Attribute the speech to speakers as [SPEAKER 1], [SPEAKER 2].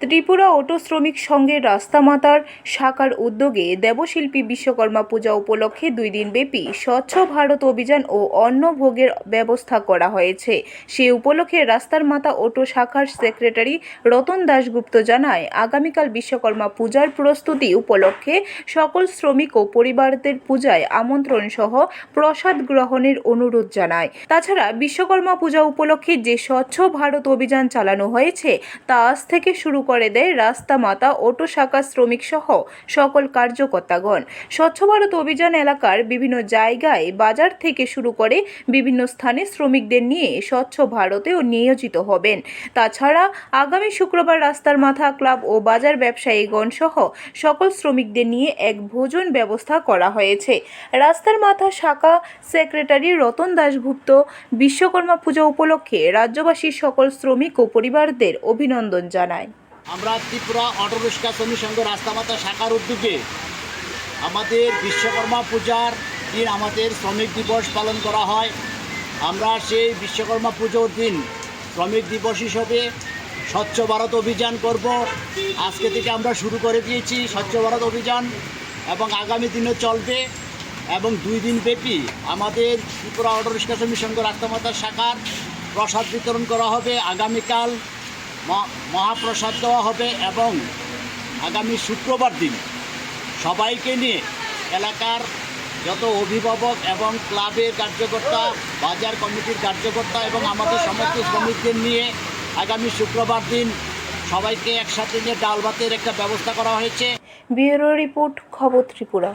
[SPEAKER 1] Tripura auto শ্রমিক সংঘের রাস্তামাতার শাখার উদ্যোগে দেবশিল্পী বিশ্বকর্মা পূজা উপলক্ষে দুই দিন ব্যাপী স্বচ্ছ ভারত অভিযান ও অন্ন ভোগের ব্যবস্থা করা হয়েছে। সে উপলক্ষে রাস্তার মাতা অটো শাখার সেক্রেটারি রতন দাশগুপ্ত জানায়, আগামীকাল বিশ্বকর্মা পূজার প্রস্তুতি উপলক্ষে সকল শ্রমিক ও পরিবারদের পূজায় আমন্ত্রণ সহ প্রসাদ গ্রহণের অনুরোধ জানায়। তাছাড়া বিশ্বকর্মা পূজা উপলক্ষে যে স্বচ্ছ ভারত অভিযান চালানো হয়েছে, তা আজ থেকে শুরু করে দেয় রাস্তা মাতা, অটো শাখা শ্রমিক সহ সকল কার্যকর্তাগণ। স্বচ্ছ ভারত অভিযান এলাকার বিভিন্ন জায়গায় বাজার থেকে শুরু করে বিভিন্ন স্থানে শ্রমিকদের নিয়ে স্বচ্ছ ভারতেও নিয়োজিত হবেন। তাছাড়া আগামী শুক্রবার রাস্তার মাথা, ক্লাব ও বাজার ব্যবসায়ীগণ সহ সকল শ্রমিকদের নিয়ে এক ভোজন ব্যবস্থা করা হয়েছে। রাস্তার মাথা শাখা সেক্রেটারি রতন দাশগুপ্ত, বিশ্বকর্মা পূজা উপলক্ষে রাজ্যবাসীর সকল শ্রমিক ও পরিবারদের অভিনন্দন জানায়।
[SPEAKER 2] আমরা ত্রিপুরা অটো রিক্সা শ্রমিক সংঘ রাস্তামাতা শাখার উদ্যোগে আমাদের বিশ্বকর্মা পূজার দিন আমাদের শ্রমিক দিবস পালন করা হয়। আমরা সেই বিশ্বকর্মা পুজোর দিন শ্রমিক দিবস হিসেবে স্বচ্ছ ভারত অভিযান করব। আজকে থেকে আমরা শুরু করে দিয়েছি স্বচ্ছ ভারত অভিযান এবং আগামী দিনে চলবে এবং দুই দিন ব্যাপী আমাদের ত্রিপুরা অটো রিক্সা শ্রমিক সংঘ রাস্তামাতা শাখার প্রসাদ বিতরণ করা হবে। আগামীকাল মহাপ্রসাদ দেওয়া হবে এবং আগামী শুক্রবার দিন সবাইকে নিয়ে এলাকার যত অভিভাবক এবং ক্লাবের কার্যকর্তা, বাজার কমিটির কার্যকর্তা এবং আমাদের সমস্ত শ্রমিকদের নিয়ে আগামী শুক্রবার দিন সবাইকে একসাথে নিয়ে ডাল ভাতের একটা ব্যবস্থা করা হয়েছে।
[SPEAKER 1] ব্যুরো রিপোর্ট, খবর ত্রিপুরা।